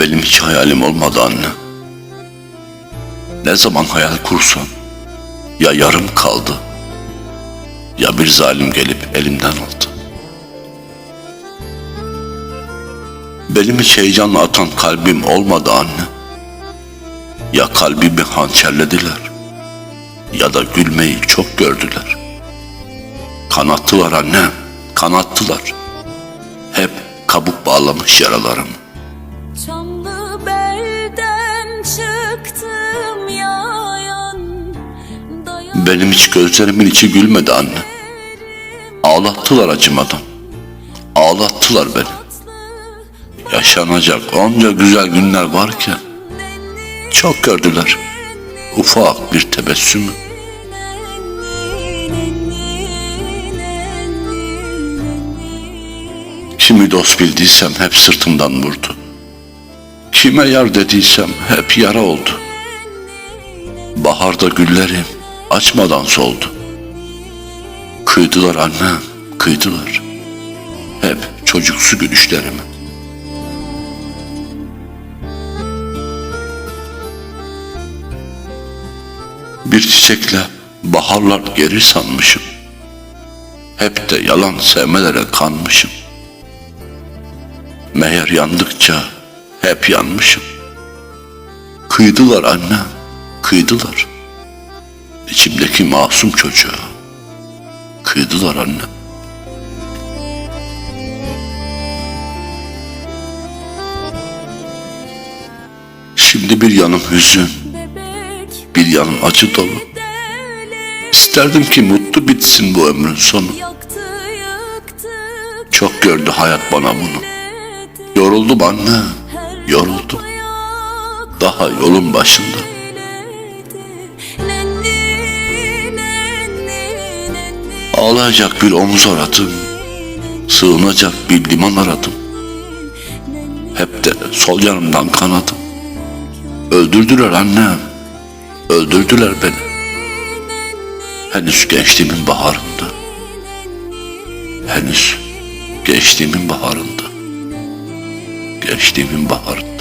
Benim hiç hayalim olmadı anne. Ne zaman hayal kursam ya yarım kaldı ya bir zalim gelip elimden aldı. Benim hiç heyecanla atan kalbim olmadı anne. Ya kalbimi hançerlediler ya da gülmeyi çok gördüler. Kanattılar anne, kanattılar. Hep kabuk bağlamış yaralarımı. Benim hiç gözlerimin içi gülmedi anne. Ağlattılar acımadan. Ağlattılar beni. Yaşanacak onca güzel günler varken çok gördüler. Ufak bir tebessümü. Kimi dost bildiysem hep sırtımdan vurdu. Kime yar dediysem hep yara oldu. Baharda güllerim açmadan soldu. Kıydılar annem, kıydılar. Hep çocuksu gülüşlerimi. Bir çiçekle baharlar gelir sanmışım. Hep de yalan sevmelere kanmışım. Meğer yandıkça hep yanmışım. Kıydılar annem, kıydılar. İçimdeki masum çocuğa. Kıydılar annem. Şimdi bir yanım hüzün, bir yanım acı dolu. İsterdim ki mutlu bitsin bu ömrün sonu. Çok gördü hayat bana bunu. Yoruldum anne, yoruldum. Daha yolun başında. Ağlayacak bir omuz aradım. Sığınacak bir liman aradım. Hep de sol yanımdan kanadım. Öldürdüler annem. Öldürdüler beni. Henüz gençliğimin baharında. Henüz gençliğimin baharında. Gençliğimin baharında.